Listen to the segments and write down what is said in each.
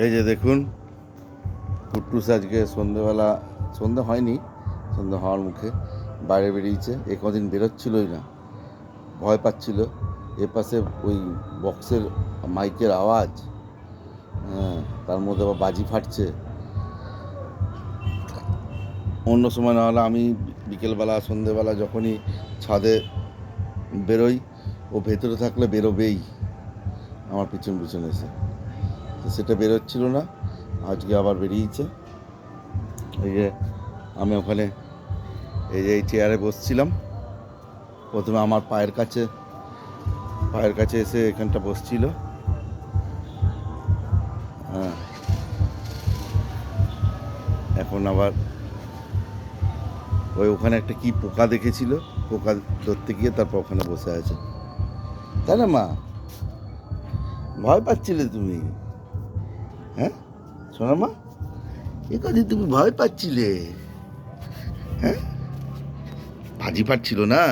এই যে দেখুন, কুট্টুস আজকে সন্ধেবেলা, সন্ধে হয়নি, সন্ধে হওয়ার মুখে বাইরে বেরিয়েছে। এ কদিন বেরোচ্ছিলই না, ভয় পাচ্ছিল। এ পাশে ওই বক্সের মাইকের আওয়াজ হ্যাঁ তার মধ্যে আবার বাজি ফাটছে। অন্য সময় না হলে আমি বিকেলবেলা, সন্ধেবেলা যখনই ছাদে বেরোই, ও ভেতরে থাকলে বেরোবেই, আমার পিছন পিছন এসে। তো সেটা বেরোচ্ছিল না, আজকে আবার বেরিয়েছে। এই যে আমি ওখানে এই যে এই চেয়ারে বসছিলাম। প্রথমে আমার পায়ের কাছে পায়ের কাছে এসে এখানটা বসছিল। হ্যাঁ। এখন আবার ওই ওখানে একটা কি পোকা দেখেছিল, পোকা ধরতে গিয়ে তারপর ওখানে বসে আছে। তাই না মা? ভয় পাচ্ছিলে তুমি? হ্যাঁ? শোনো মা এ কাজে তুমি ভয় পাচ্ছিলে হ্যাঁ? ভাজি পাচ্ছিল না?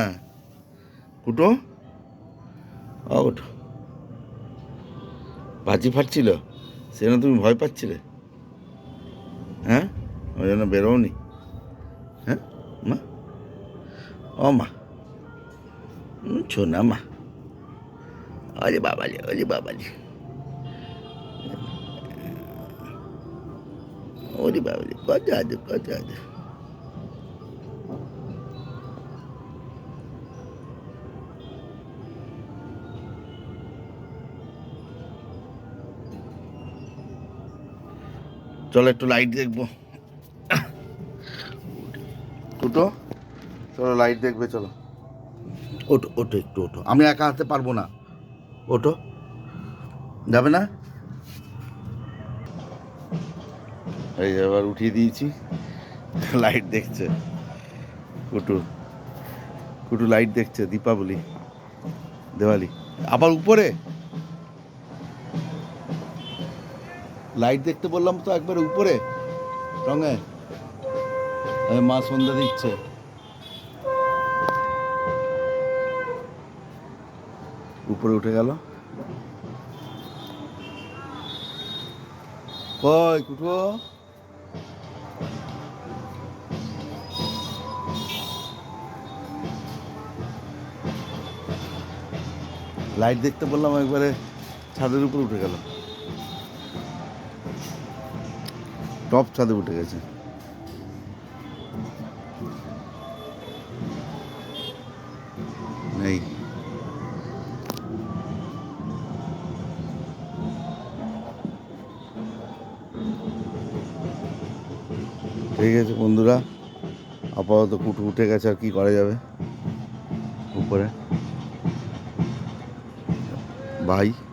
কুটো? ওঠো ভাজি ফাটছিল সেজন্য তুমি ভয় পাচ্ছিলে হ্যাঁ? ওই জন্য বেরোনি হ্যাঁ? মা? ও মা। হুম, শোনা মা। আরে বাবালি আরে বাবালি ওরে বাবালি কত আছে কত আছে চলো একটু লাইট দেখব। দুটো চলো লাইট দেখবে চলো। ওটো ওটো একটু ওঠো। আমি একা হাতে পারব না। ওটো যাবে না? এই যে এবার উঠিয়ে দিয়েছি। লাইট দেখছে। কুটু। কুটু লাইট দেখছে, দীপাবলি। দেওয়ালি। আবার উপরে? লাইট দেখতে বললাম তো একবার উপরে। রঙে। মা সন্ধ্যা দিচ্ছে। উপরে উঠে গেল। কই কুটু? লাইট দেখতে বললাম একবারে ছাদের উপর উঠে গেল টপ ছাদে উঠে গেছে। নেই। ঠিক আছে বন্ধুরা, আপাতত কুটু উঠে গেছে, আর কি করা যাবে? উপরে। Bye.